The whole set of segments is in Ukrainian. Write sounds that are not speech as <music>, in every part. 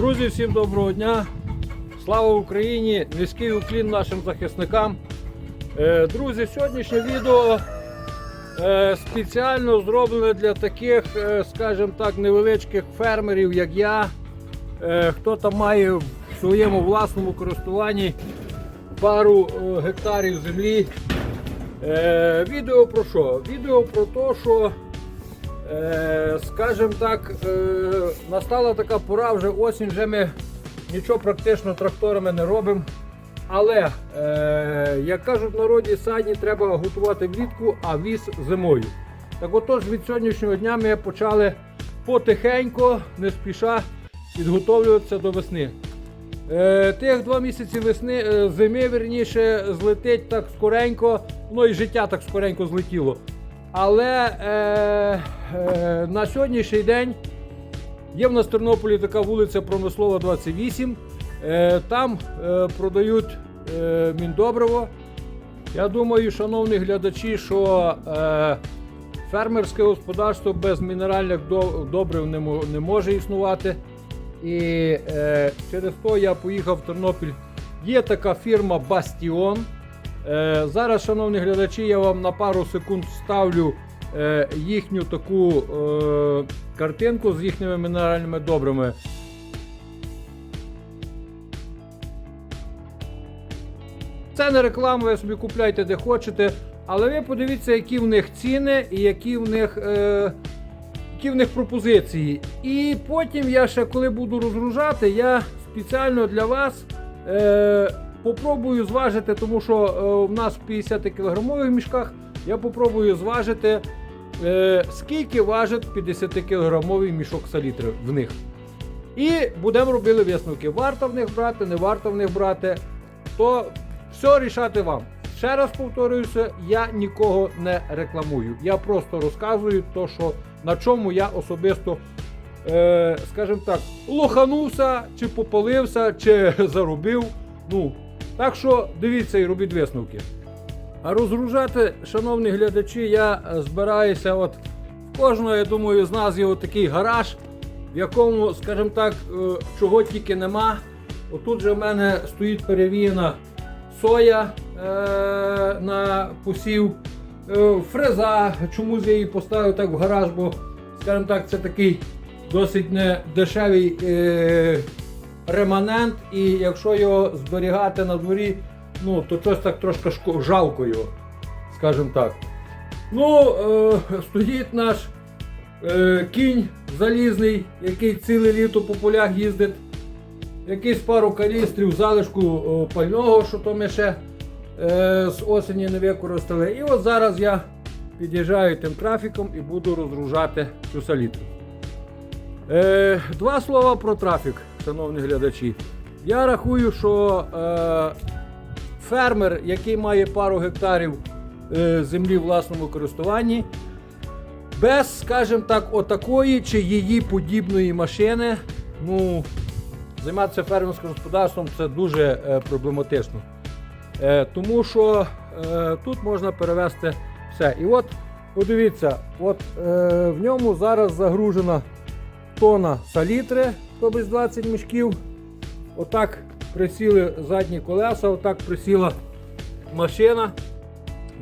Друзі, всім доброго дня! Слава Україні! Низький уклін нашим захисникам. Е, Друзі, сьогоднішнє відео е, спеціально зроблене для таких, е, скажімо так, невеличких фермерів, як я. Хто там має в своєму власному користуванні пару гектарів землі. Відео про що? Відео про те, що Е, скажімо так, е, настала така пора, вже осінь, вже ми нічого практично тракторами не робимо. Але, е, як кажуть в народі, саді треба готувати влітку, а віз зимою. Так отож, від сьогоднішнього дня ми почали потихеньку, не спіша підготовлюватися до весни. Тих два місяці весни, зими, верніше, злетить так скоренько, ну і життя так скоренько злетіло. Але е, е, на сьогоднішній день є в нас в Тернополі така вулиця Промислова 28. Е, там е, продають е, міндобриво. Я думаю, шановні глядачі, що е, фермерське господарство без мінеральних добрив не, не може існувати. І е, через то я поїхав в Тернопіль. Є така фірма Бастіон. Е, зараз, шановні глядачі, я вам на пару секунд ставлю е, їхню таку е, картинку з їхніми мінеральними добрими. Це не реклама, ви собі купляйте де хочете. Але ви подивіться, які в них ціни і які в них, е, які в них пропозиції. І потім я ще, коли буду розгружати, я спеціально для вас е, попробую зважити, тому що е, в нас в 50 кілограмових мішках я попробую зважити, е, скільки важить 50 кілограмовий мішок салітри в них. І будемо робити висновки. Варто в них брати, не варто в них брати. То все рішати вам. Ще раз повторююся, я нікого не рекламую. Я просто розказую то, що на чому я особисто, е, скажімо так, лоханувся, чи попалився, чи <laughs> заробив. Ну, так що дивіться і робіть висновки. А розгружати, шановні глядачі, я е, збираюся. От кожного, я думаю, з нас є такий гараж, в якому, скажімо так, е, чого тільки нема. Отут же в мене стоїть перевіяна соя е, на посів, е, фреза. Чомусь я її поставив так в гараж, бо, скажімо так, це такий досить не дешевий е, реманент, і якщо його зберігати на дворі, ну, то щось так трошки жалко його, скажімо так. Ну, е, стоїть наш е, кінь залізний, який ціле літо по полях їздить. Якийсь пару каністрів залишку о, пального, що то ми ще е, з осені не використали. І от зараз я під'їжджаю тим трафіком і буду розгружати цю салітру. Е, два слова про трафік, шановні глядачі. Я рахую, що е, фермер, який має пару гектарів е, землі в власному користуванні, без, скажімо так, отакої чи її подібної машини, ну, займатися фермерським господарством це дуже е, проблематично. Е, тому що е, тут можна перевести все. І от, подивіться, от е, в ньому зараз загружена тона салітри, тобто 20 мішків. Отак присіли задні колеса, отак присіла машина.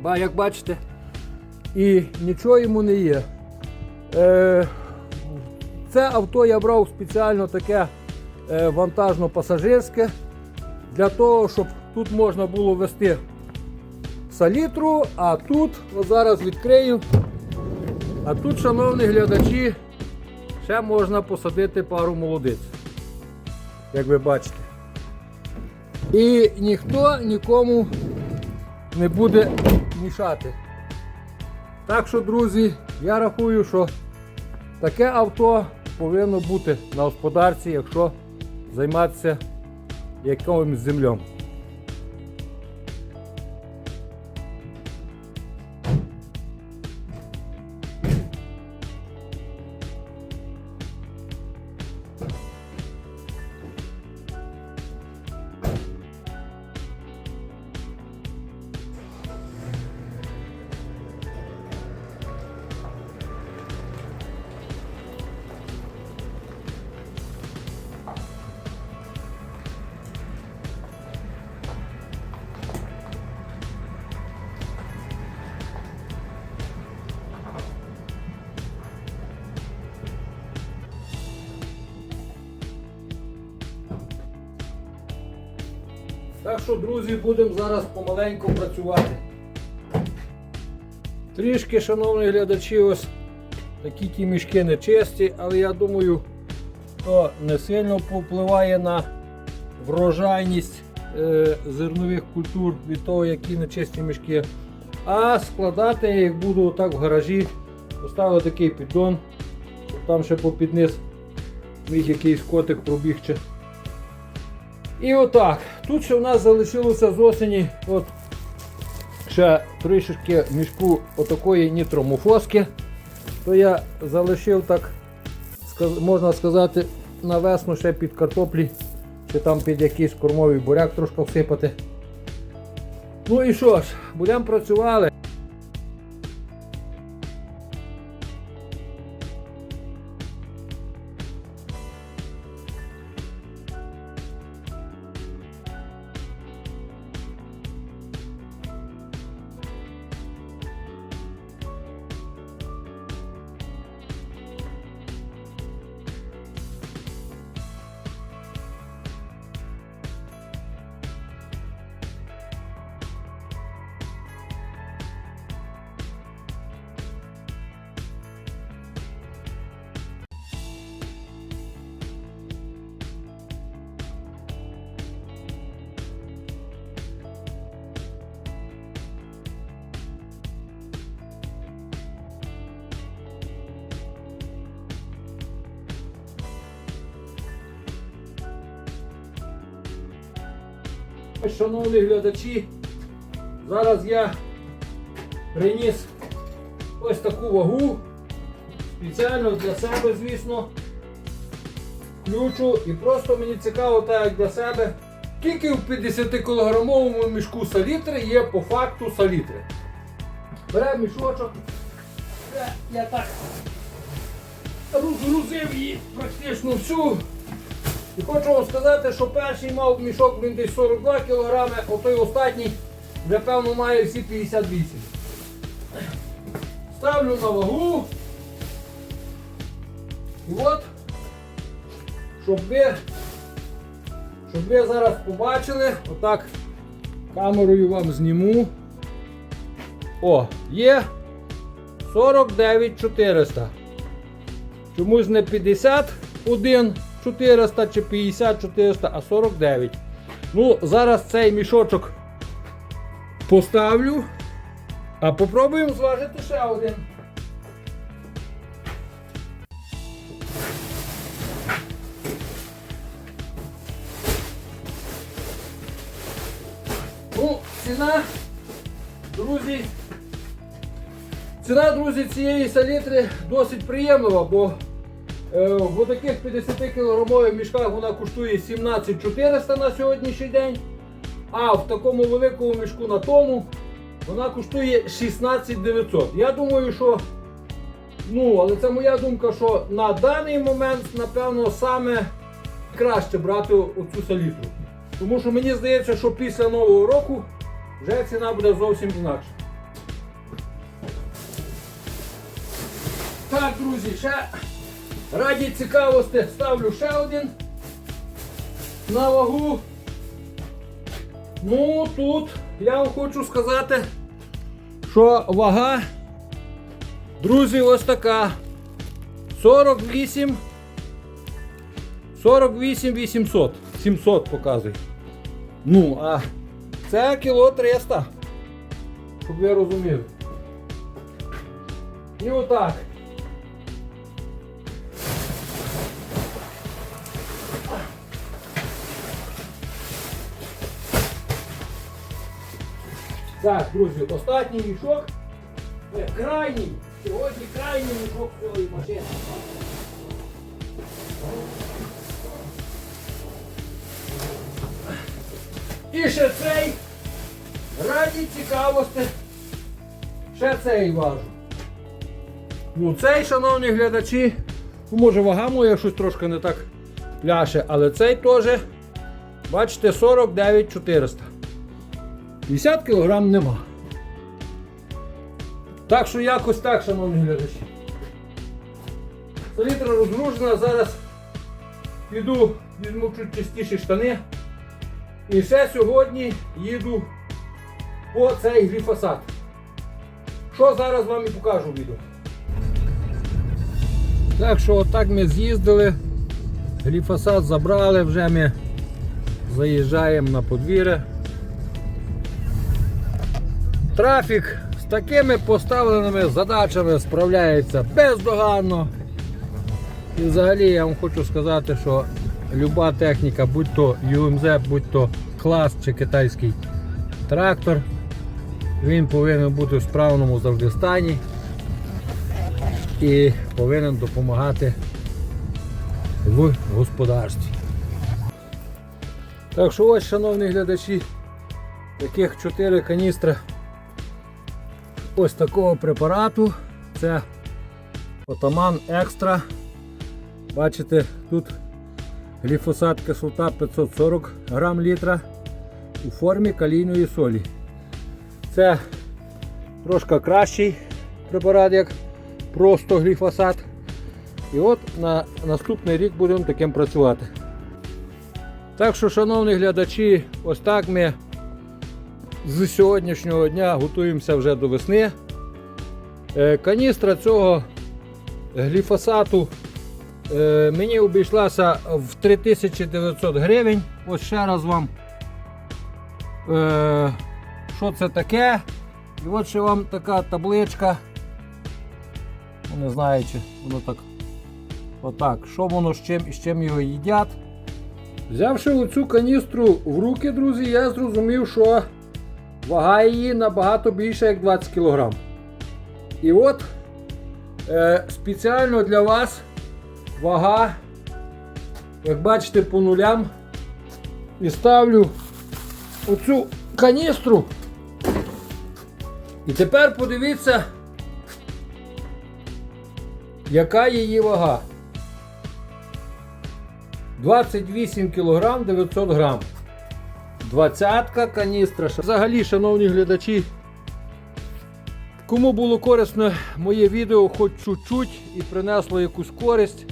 Ба, як бачите, і нічого йому не є. Е, це авто я брав спеціально таке е, вантажно-пасажирське для того, щоб тут можна було вести салітру, а тут, от зараз відкрию, а тут, шановні глядачі, ще можна посадити пару молодиць, як ви бачите. І ніхто нікому не буде мішати. Так що, друзі, я рахую, що таке авто повинно бути на господарці, якщо займатися якимось землем. Що, друзі, будемо зараз помаленьку працювати. Трішки, шановні глядачі, ось такі ті мішки не чисті, але я думаю, то не сильно впливає на врожайність е, зернових культур від того, які нечисті мішки. А складати я їх буду так в гаражі. Поставив такий піддон, щоб там ще попід низ міг якийсь котик пробігче. І отак. Тут ще в нас залишилося з осені от, ще трішечки мішку отакої нітромофоски. То я залишив так, можна сказати, на весну ще під картоплі, чи там під якийсь кормовий буряк трошки всипати. Ну і що ж, будемо працювали. Шановні глядачі, зараз я приніс ось таку вагу. Спеціально для себе, звісно. Включу і просто мені цікаво, так як для себе, скільки в 50 кілограмовому мішку салітри є по факту салітри. Беремо мішочок. Я так розгрузив її практично всю. І хочу вам сказати, що перший мав мішок він десь 42 кг, а той останній вже певно має всі 58. Ставлю на вагу. І от, щоб ви, щоб ви зараз побачили, отак камерою вам зніму. О, є 49 400. Чомусь не 51 400 чи 50 400, а 49. Ну, зараз цей мішочок поставлю. А попробуємо зважити ще один. Ну, ціна, друзі. Ціна, друзі, цієї салітри досить приємлива, бо в таких 50 кілограмових мішках вона коштує 17 400 на сьогоднішній день. А в такому великому мішку на тому вона коштує 16 900. Я думаю, що ну, але це моя думка, що на даний момент, напевно, саме краще брати оцю салітру. Тому що мені здається, що після нового року вже ціна буде зовсім інакша. Так, друзі, ще раді цікавості ставлю ще один на вагу. Ну тут я вам хочу сказати, що вага, друзі, ось така. 48 48 800. 700 показує. Ну, а це кіло 300. Щоб ви розуміли. І отак. Так, друзі, останній мішок. Е, Крайній. Сьогодні крайній мішок цієї машини. І ще цей. Раді цікавості. Ще цей важу. Ну цей, шановні глядачі, ну, може вага моя щось трошки не так пляше, але цей теж, бачите, 49 400. 50 кг нема. Так що якось так, шановні глядачі. Салітра розгружена, зараз піду, візьму чуть чистіші штани І ще сьогодні їду по цей гліфосат. Що зараз вам і покажу відео. Так що отак ми з'їздили, гліфосат забрали, вже ми заїжджаємо на подвір'я. Трафік з такими поставленими задачами справляється бездоганно. І взагалі я вам хочу сказати, що люба техніка, будь то UMZ, будь то клас чи китайський трактор, він повинен бути в справному завжди стані і повинен допомагати в господарстві. Так що ось, шановні глядачі, таких 4 каністри ось такого препарату. Це Отаман Екстра. Бачите, тут гліфосат кислота 540 грам літра у формі калійної солі. Це трошки кращий препарат, як просто гліфосат. І от на наступний рік будемо таким працювати. Так що, шановні глядачі, ось так ми з сьогоднішнього дня готуємося вже до весни. Е, Каністра цього гліфосату е, мені обійшлася в 3900 гривень. Ось ще раз вам, е, що це таке. І от ще вам така табличка. Ну, Не знаю, чи воно так. Отак. Що воно з чим з чим його їдять. Взявши оцю каністру в руки, друзі, я зрозумів, що вага її набагато більша, як 20 кг. І от е, спеціально для вас вага, як бачите, по нулям. І ставлю оцю каністру. І тепер подивіться, яка її вага. 28 кг 900 грам. Двадцятка каністра. Взагалі, шановні глядачі, кому було корисне моє відео хоч чуть-чуть і принесло якусь користь,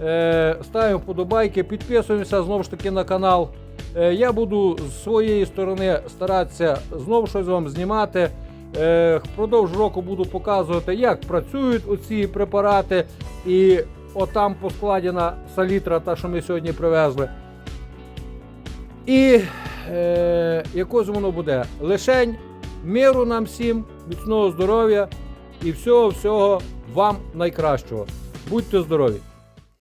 е, ставимо вподобайки, підписуємося знову ж таки на канал. Е, я буду з своєї сторони старатися знову щось вам знімати. Е, впродовж року буду показувати, як працюють оці препарати. І отам поскладена салітра, та, що ми сьогодні привезли. І е, якось воно буде. Лишень миру нам всім, міцного здоров'я і всього-всього вам найкращого. Будьте здорові!